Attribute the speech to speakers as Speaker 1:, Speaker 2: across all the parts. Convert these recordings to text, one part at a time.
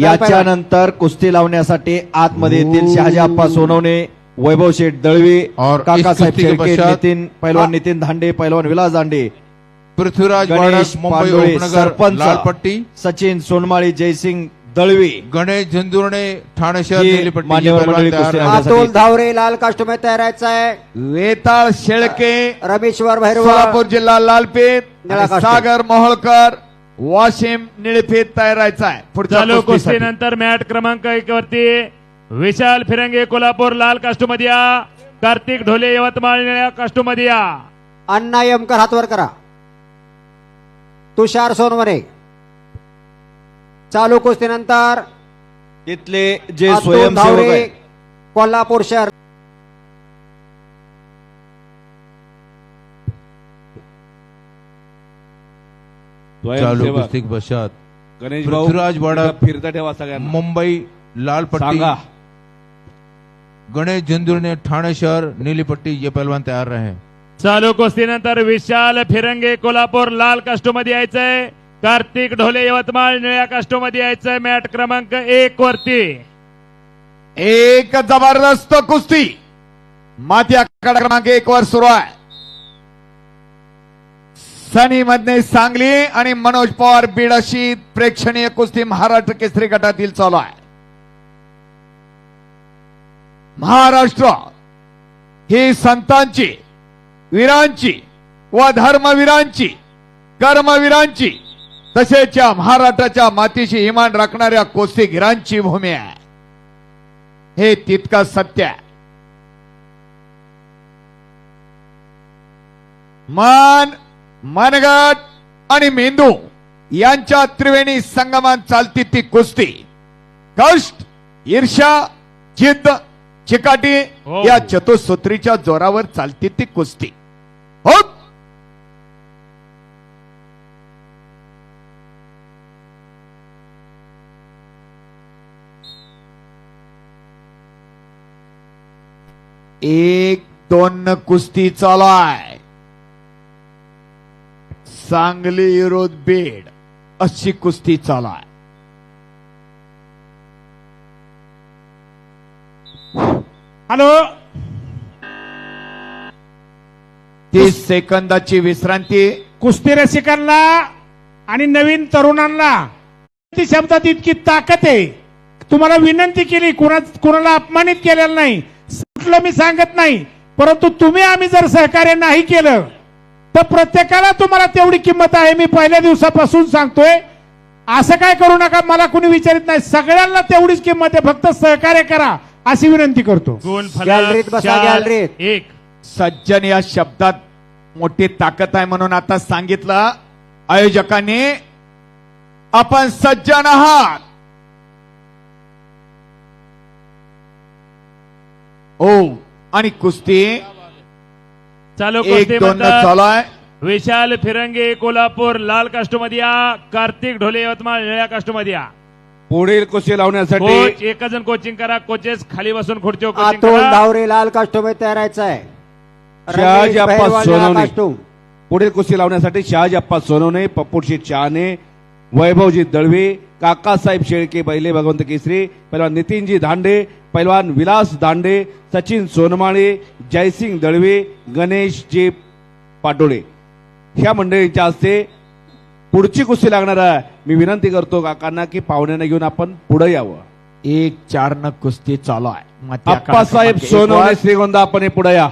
Speaker 1: याच्यानंतर कुस्ती लावण्यासाठी आतमध्ये येतील शहाजी आप्पा सोनवणे वैभव शेठ दळवी
Speaker 2: और
Speaker 1: काकासाहेब शेळके नितीन पैलवान नितीन धांडे पैलवान विलास दांडे
Speaker 2: पृथ्वीराज
Speaker 1: गणेश
Speaker 2: मुंबई
Speaker 1: सरपंच
Speaker 2: लालपट्टी
Speaker 1: सचिन सोनमाळी जयसिंग दळवी.
Speaker 2: गणेश झंजुर्णे ठाणे शहर
Speaker 3: अतुल धावरे लाल कास्टूम तयारायचा आहे
Speaker 4: वेताळ शेळके
Speaker 3: रमेश्वर भैरवा.
Speaker 4: सोलापूर जिल्हा लालपेठ
Speaker 3: काष्टी.
Speaker 4: सागर मोहोळकर वाशिम निळपेठ तयारायचा आहे. पुढच्या
Speaker 5: चालू
Speaker 4: कुस्तीसाठी.
Speaker 5: कुस्तीनंतर मॅट क्रमांक एक वरती विशाल फिरंगे कोल्हापूर लाल कास्टूमध्ये या कार्तिक ढोले यवतमाळ निळ्या कास्टूमध्ये या
Speaker 3: अण्णा यमकर हातवर करा. तुषार सोनवणे. चालू कुस्तीनंतर
Speaker 1: तिथले जे
Speaker 3: अतुल
Speaker 1: स्वयंसेवक
Speaker 3: धावरे
Speaker 1: आहेत.
Speaker 3: कोल्हापूर शहर.
Speaker 2: चालू कुस्ती
Speaker 6: गणेश
Speaker 2: पृथ्वीराज
Speaker 6: फिरता ठेवा सगळ्यांना.
Speaker 2: मुंबई लालपट्टी.
Speaker 6: सांगा.
Speaker 2: गणेश झंजुर्णे ठाणे शहर नीलीपट्टी ये पहलवान तैयार रहे.
Speaker 5: चालू कुस्तीनंतर विशाल फिरंगे कोल्हापूर लाल कास्टूमध्ये यायचंय. कार्तिक ढोले यवतमाळ निळ्या कास्टूमध्ये यायचंय. मॅट क्रमांक एक वरती.
Speaker 4: एक जबरदस्त कुस्ती. माती आखाडा क्रमांक एक वर सुरू आहे. सनी मधने सांगली आणि मनोज पवार बीड अशी प्रेक्षणीय कुस्ती महाराष्ट्र केसरी गटातील चालू आहे. महाराष्ट्र ही संतांची वीरांची व धर्मवीरांची कर्मवीरांची तसेच या महाराष्ट्राच्या मातीशी इमान राखणाऱ्या कुस्तीगिरांची भूमी आहे. हे तितकं सत्य आहे. मन मनगट आणि मेंदू यांच्या त्रिवेणी संगमात चालती ती कुस्ती. कष्ट ईर्षा जिद्द चिकाटी
Speaker 5: हो.
Speaker 4: या चतुसूत्रीच्या जोरावर चालती ती कुस्ती. हो एक दोन कुस्ती चालू आहे सांगली विरोध बीड. अशी कुस्ती चालाय.
Speaker 5: हॅलो?
Speaker 4: तीस सेकंदाची विश्रांती.
Speaker 7: कुस्ती रसिकांना आणि नवीन तरुणांना. ती शब्दात इतकी ताकद आहे. तुम्हाला विनंती केली कुणा कुणाला अपमानित केलेलं नाही. मी सांगत नाही. परंतु तुम्ही आम्ही जर सहकार्य नाही केलं तर प्रत्येकाला तुम्हाला तेवढी किंमत आहे. मी पहिल्या दिवसापासून सांगतोय असं काय करू नका. मला कुणी विचारित नाही. सगळ्यांना तेवढीच किंमत आहे. फक्त सहकार्य करा अशी विनंती करतो.
Speaker 3: गॅलरीत बसा, गॅलरीत.
Speaker 5: एक.
Speaker 4: सज्जन या शब्दात मोठी ताकद आहे म्हणून आता सांगितलं. आयोजकांनी आपण सज्जन आहात. ओ आणि कुस्ती
Speaker 5: चालू
Speaker 4: एक दोन चालू आहे.
Speaker 5: विशाल फिरंगे कोल्हापूर लाल कास्टूमध्ये या कार्तिक ढोले यवतमाळ निळ्या कास्टूमध्ये या
Speaker 6: पुढील कुस्ती लावण्यासाठी
Speaker 5: कोच एक जण कोचिंग करा. कोचेस खाली बसून करा.
Speaker 3: धावरे लाल कास्टूम तयारायचा आहे.
Speaker 6: पुढील कुस्ती लावण्यासाठी शहाजी अप्पा सोनवणे पप्पूशी चहाने वैभवजी दळवी काकासाहेब शेळके बैले भगवंत केसरी पैलवान नितीनजी धांडे पैलवान विलास दांडे सचिन सोनमाळे जयसिंग दळवे गणेशजी पाटोळे. ह्या मंडळींच्या हस्ते पुढची कुस्ती लागणार आहे. मी विनंती करतो काकांना की पाहुण्यांना घेऊन आपण पुढे यावं.
Speaker 4: एक चार न कुस्ती चालू आहे.
Speaker 6: अप्पासाहेब सोनवणे. श्रीगोंदा आपण हे पुढे या.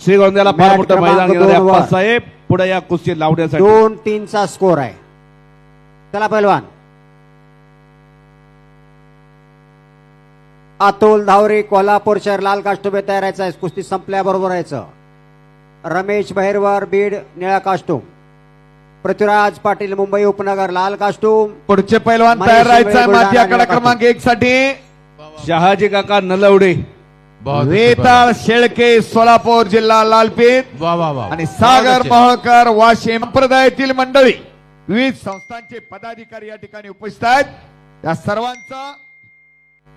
Speaker 6: श्रीगोंद्याला फार मोठं मैदान. अप्पासाहेब पुढे या कुस्ती लावण्यासाठी.
Speaker 3: दोन तीनचा स्कोर आहे. चला पैलवान अतुल धावरे कोल्हापूर शहर लाल कास्टूम तयारायचा आहे. कुस्ती संपल्याबरोबर यायचं रमेश बहिरवर बीड निळा कास्टूम पृथ्वीराज पाटील मुंबई उपनगर लाल कास्टूम
Speaker 4: पुढचे पैलवान तयार राहायचा माती आखाडा
Speaker 3: निळा
Speaker 4: क्रमांक एक साठी
Speaker 6: शहाजी काका नलवडे.
Speaker 4: वेताळ शेळके सोलापूर जिल्हा लालपेठ
Speaker 2: पहलवान।
Speaker 4: आणि सागर। मोहोळकर वाशिम संप्रदायातील मंडळी. विविध संस्थांचे पदाधिकारी या ठिकाणी उपस्थित आहेत. त्या सर्वांचं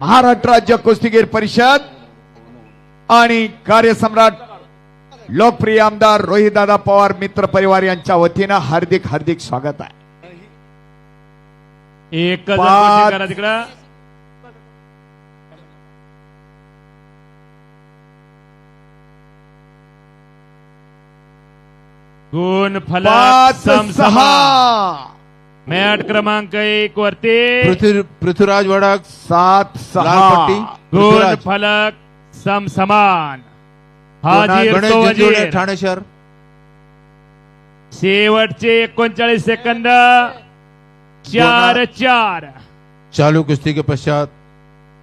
Speaker 4: महाराष्ट्र राज्य कुस्तीगीर परिषद आणि कार्यसम्राट लोकप्रिय आमदार रोहितदादा पवार मित्र परिवार यांच्या वतीनं हार्दिक हार्दिक स्वागत आहे.
Speaker 5: एकच गुण
Speaker 4: सहा
Speaker 5: मॅट क्रमांक एक वरती
Speaker 2: पृथ्वी पृथ्वीराज वडक
Speaker 4: सात
Speaker 2: लाल
Speaker 4: सहा
Speaker 5: गुण
Speaker 2: पृथ्वीराज।
Speaker 5: फलक समसमान हाजीर
Speaker 2: गणेश
Speaker 5: तो.
Speaker 2: ठाणे शहर
Speaker 5: शेवटचे एकोणचाळीस सेकंद। चार चार।
Speaker 2: चालू कुश्ती के पश्चात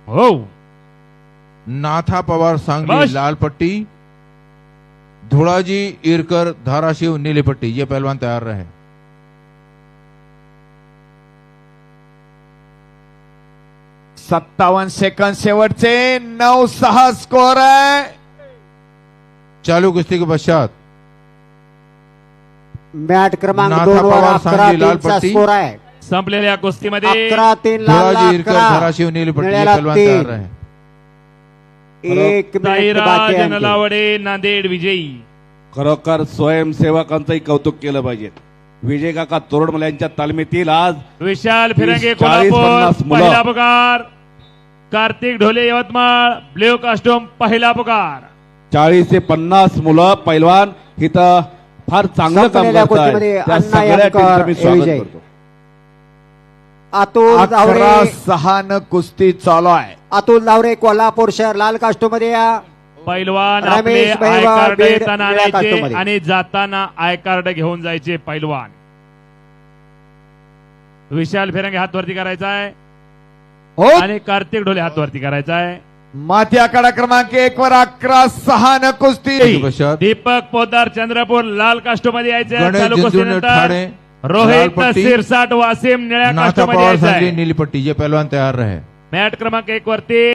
Speaker 5: हो।
Speaker 2: नाथा पवार सांगली
Speaker 5: बस.
Speaker 2: लाल पट्टी। धुड़ाजी इरकर धाराशिव नीली पट्टी ये पहलवान तैयार रहे।
Speaker 4: सत्तावन्न सेकंद शेवटचे नऊ सहा स्कोर आहे
Speaker 2: चालू कुश्ती के पश्चात
Speaker 3: मॅट क्रमांक
Speaker 2: नाथा
Speaker 3: दोन वर
Speaker 2: पवार
Speaker 3: अकरा
Speaker 2: सांगली, लाल
Speaker 3: तीनचा
Speaker 2: पट्टी.
Speaker 3: स्कोर आहे.
Speaker 5: संपलेल्या कुस्तीमध्ये
Speaker 3: अकरा तीन लाल
Speaker 2: धुड़ाजी इरकर
Speaker 3: अकरा.
Speaker 2: धाराशिव नीली पट्टी ये पहलवान तैयार
Speaker 3: तीन.
Speaker 2: रहे।
Speaker 3: एक मिनिट बाकी
Speaker 5: साईराज
Speaker 3: आहे आणखी.
Speaker 5: नलावडे नांदेड विजयी.
Speaker 6: खरोखर स्वयंसेवकांचंही कौतुक केलं पाहिजे. विजय काका तोरडमल यांच्या तालमीतील आज
Speaker 5: विशाल फिरंगे
Speaker 6: वीस, चाळीस,
Speaker 5: कोल्हापूर
Speaker 6: मुलं.
Speaker 5: पहिला पुकार. कार्तिक ढोले यवतमाळ ब्ल्यू कास्टोम पहिला पुकार.
Speaker 6: चाळीस ते पन्नास मुलं पैलवान. इथं फार चांगलं काम
Speaker 3: संपलेल्या
Speaker 6: करतायत.
Speaker 3: कुस्तीमध्ये
Speaker 6: त्या
Speaker 3: अण्णा
Speaker 6: सगळ्या
Speaker 3: यांकर
Speaker 6: टीमचं मी
Speaker 3: हे
Speaker 6: स्वागत
Speaker 3: विजय.
Speaker 6: करतो.
Speaker 3: अतुल
Speaker 4: अकरा
Speaker 3: जावरे
Speaker 4: सहा न कुस्ती चालू आहे.
Speaker 3: अतुल जावरे कोल्हापूर शहर लाल कास्टो मध्ये या.
Speaker 5: पैलवान
Speaker 3: रमेश बीड,
Speaker 5: येताना
Speaker 3: निळ्या
Speaker 5: आणायचे. आणि जाताना आय कार्ड घेऊन जायचे पैलवान. विशाल फिरंगे हात वरती करायचा आहे.
Speaker 4: हो.
Speaker 5: आणि कार्तिक ढोले हात वरती करायचा आहे.
Speaker 4: माथी आखाडा क्रमांक एक वर अकरा सहा न कुस्ती.
Speaker 5: दीपक पोदार चंद्रपूर लाल कास्टो मध्ये यायचे
Speaker 2: गणेश
Speaker 5: चालू
Speaker 2: ठाणे
Speaker 5: रोहित. सिरसाट वासिम निळ्या
Speaker 2: नाथा
Speaker 5: कास्टो मध्ये
Speaker 2: पवार
Speaker 5: यायचं
Speaker 2: सांगली
Speaker 5: आहे
Speaker 2: नीली पट्टी ये पहलवान तैयार रहे.
Speaker 5: मॅट क्रमांक एक वरती.